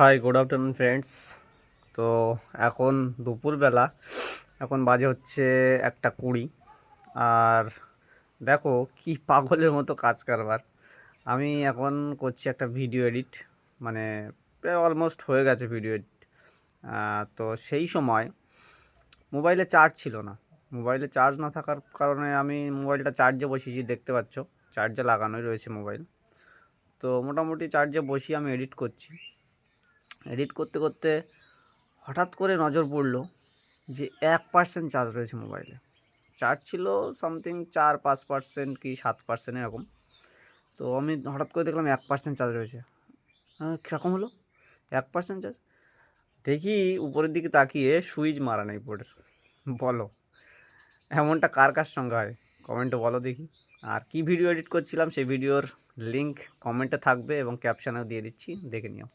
Hi good afternoon friends তো এখন দুপুরবেলা, এখন বাজে হচ্ছে একটা কুড়ি। আর দেখো কি পাগলের মতো কাজ কারবার। আমি এখন করছি একটা ভিডিও এডিট মানে অলমোস্ট হয়ে গেছে ভিডিও এডিট তো সেই সময় মোবাইলে চার্জ ছিল না। মোবাইলে চার্জ না থাকার কারণে আমি মোবাইলটা চার্জে বসিয়েছি, দেখতে পাচ্ছ। চার্জে লাগানোই রয়েছে মোবাইল তো মোটামুটি চার্জে বসিয়ে আমি এডিট করছি। এডিট করতে করতে হঠাৎ করে নজর পড়ল যে এক পার্সেন্ট চার্জ রয়েছে মোবাইলে চার্জ ছিল সামথিং চার, পাঁচ পার্সেন্ট কি সাত পার্সেন্ট এরকম। তো আমি হঠাৎ করে দেখলাম এক পার্সেন্ট চার্জ রয়েছে। কীরকম হলো? এক পার্সেন্ট চার্জ দেখি উপরের দিকে তাকিয়ে সুইচ মারা নেই বোর্ডের। বলো, এমনটা কার কার সঙ্গে হয়? কমেন্টে বলো দেখি। আর কি ভিডিও এডিট করছিলাম সেই ভিডিওর লিঙ্ক কমেন্টে থাকবে এবং ক্যাপশানেও দিয়ে দিচ্ছি, দেখে নিও।